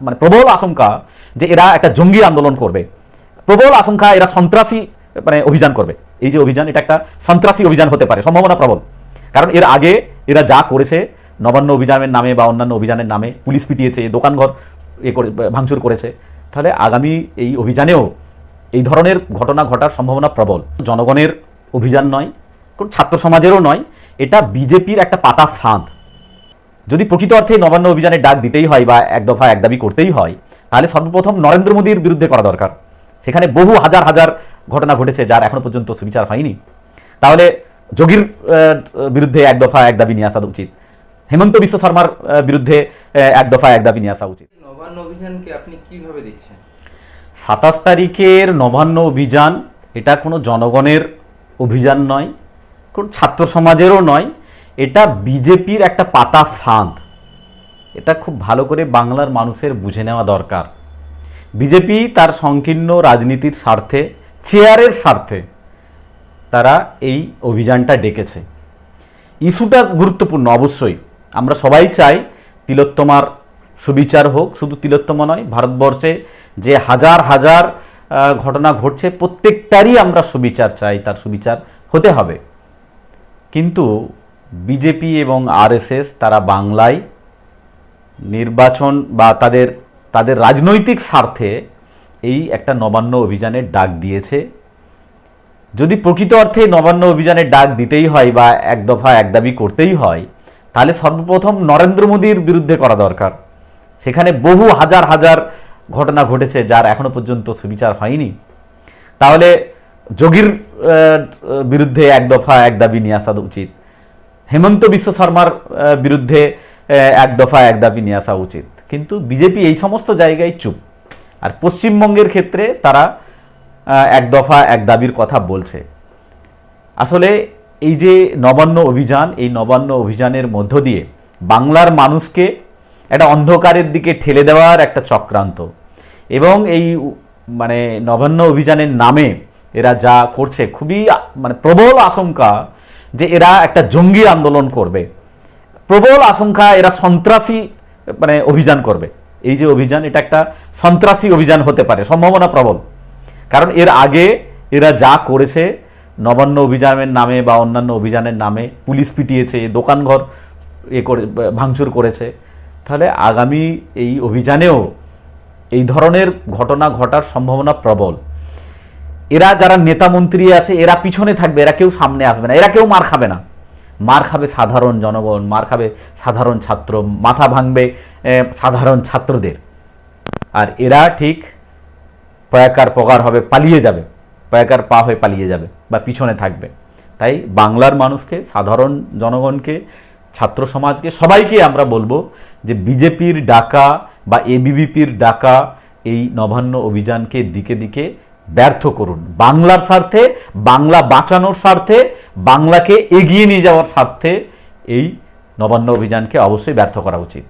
মানে প্রবল আশঙ্কা যে এরা একটা জঙ্গি আন্দোলন করবে। প্রবল আশঙ্কা এরা সন্ত্রাসী মানে অভিযান করবে। এই যে অভিযান, এটা একটা সন্ত্রাসী অভিযান হতে পারে, সম্ভাবনা প্রবল। কারণ এর আগে এরা যা করেছে, নবান্ন অভিযানের নামে বা অন্যান্য অভিযানের নামে পুলিশ পিটিয়েছে, দোকানঘর এ করে, ভাঙচুর করেছে, তাহলে আগামী এই অভিযানেও এই ধরনের ঘটনা ঘটার সম্ভাবনা প্রবল। জনগণের অভিযান নয়, কোন ছাত্র সমাজেরও নয়, এটা বিজেপির একটা পাতা ফাঁদ। যদি প্রকৃত অর্থে নবান্ন অভিযানের ডাক দিতেই হয় বা এক দফা এক দাবি করতেই হয় তাহলে সর্বপ্রথম নরেন্দ্র মোদীর বিরুদ্ধে করা দরকার। সেখানে বহু হাজার হাজার ঘটনা ঘটেছে যার এখনও পর্যন্ত সুবিচার হয়নি। তাহলে যোগীর বিরুদ্ধে এক দফা এক দাবি নিয়ে আসা উচিত। হেমন্ত বিশ্ব শর্মার বিরুদ্ধে এক দফা এক দাবি নিয়ে আসা উচিত। নবান্ন অভিযানকে আপনি কীভাবে দেখছেন? সাতাশ তারিখের নবান্ন অভিযান এটা কোনো জনগণের অভিযান নয় কোন ছাত্র সমাজেরও নয় এটা বিজেপির একটা পাতা ফাঁদ। এটা খুব ভালো করে বাংলার মানুষের বুঝে নেওয়া দরকার। বিজেপি তার সংকীর্ণ রাজনীতির স্বার্থে, চেয়ারের স্বার্থে তারা এই অভিযানটা ডেকেছে। ইস্যুটা গুরুত্বপূর্ণ, অবশ্যই। আমরা সবাই চাই তিলোত্তমার সুবিচার হোক, শুধু তিলোত্তমা নয়, ভারতবর্ষে যে হাজার হাজার ঘটনা ঘটছে, প্রত্যেকটারই আমরা সুবিচার চাই, তার সুবিচার হতে হবে। কিন্তু বিজেপি এবং আরএসএস তারা বাংলায় নির্বাচন বা তাদের তাদের রাজনৈতিক স্বার্থে এই একটা নবান্ন অভিযানের ডাক দিয়েছে। যদি প্রকৃত অর্থে নবান্ন অভিযানের ডাক দিতেই হয় বা এক দফা এক দাবি করতেই হয়, তাহলে সর্বপ্রথম নরেন্দ্র মোদীর বিরুদ্ধে করা দরকার। সেখানে বহু হাজার হাজার ঘটনা ঘটেছে যার এখনও পর্যন্ত সুবিচার হয়নি। তাহলে যোগীর বিরুদ্ধে এক দফা এক দাবি নিয়ে আসা উচিত। হেমন্ত বিশ্ব শর্মার বিরুদ্ধে এক দফা এক দাবি নিয়ে আসা উচিত। কিন্তু বিজেপি এই সমস্ত জায়গায় চুপ। আর পশ্চিমবঙ্গের ক্ষেত্রে তারা এক দফা এক দাবির কথা বলছে। আসলে এই যে নবান্ন অভিযান, এই নবান্ন অভিযানের মধ্য দিয়ে বাংলার মানুষকে একটা অন্ধকারের দিকে ঠেলে দেওয়ার একটা চক্রান্ত। এবং এই মানে নবান্ন অভিযানের নামে এরা যা করছে, খুবই মানে প্রবল আশঙ্কা যে এরা একটা জঙ্গি আন্দোলন করবে। প্রবল আশঙ্কা এরা সন্ত্রাসী মানে অভিযান করবে। এই যে অভিযান, এটা একটা সন্ত্রাসী অভিযান হতে পারে, সম্ভাবনা প্রবল। কারণ এর আগে এরা যা করেছে, নবান্ন অভিযানের নামে বা অন্যান্য অভিযানের নামে পুলিশ পিটিয়েছে, দোকানঘর এ করে, ভাঙচুর করেছে। তাহলে আগামী এই অভিযানেও এই ধরনের ঘটনা ঘটার সম্ভাবনা প্রবল। এরা যারা নেতা মন্ত্রী আছে, এরা পিছনে থাকবে, এরা কেউ সামনে আসবে না, এরা কেউ মার খাবে না। মার খাবে সাধারণ জনগণ, মার খাবে সাধারণ ছাত্র, মাথা ভাঙবে সাধারণ ছাত্রদের। আর এরা ঠিক পয়াকার পগার হবে, পালিয়ে যাবে। পয়াকার পা হয়ে পালিয়ে যাবে বা পিছনে থাকবে। তাই বাংলার মানুষকে, সাধারণ জনগণকে, ছাত্র সমাজকে, সবাইকে আমরা বলব যে বিজেপির ডাকা বা এবিভিপির ডাকা এই নবান্ন অভিযানকে দিকে দিকে ব্যর্থ করুন। বাংলার স্বার্থে, বাংলা বাঁচানোর স্বার্থে, বাংলাকে এগিয়ে নিয়ে যাওয়ার স্বার্থে এই নবান্ন অভিযানকে অবশ্যই ব্যর্থ করা উচিত।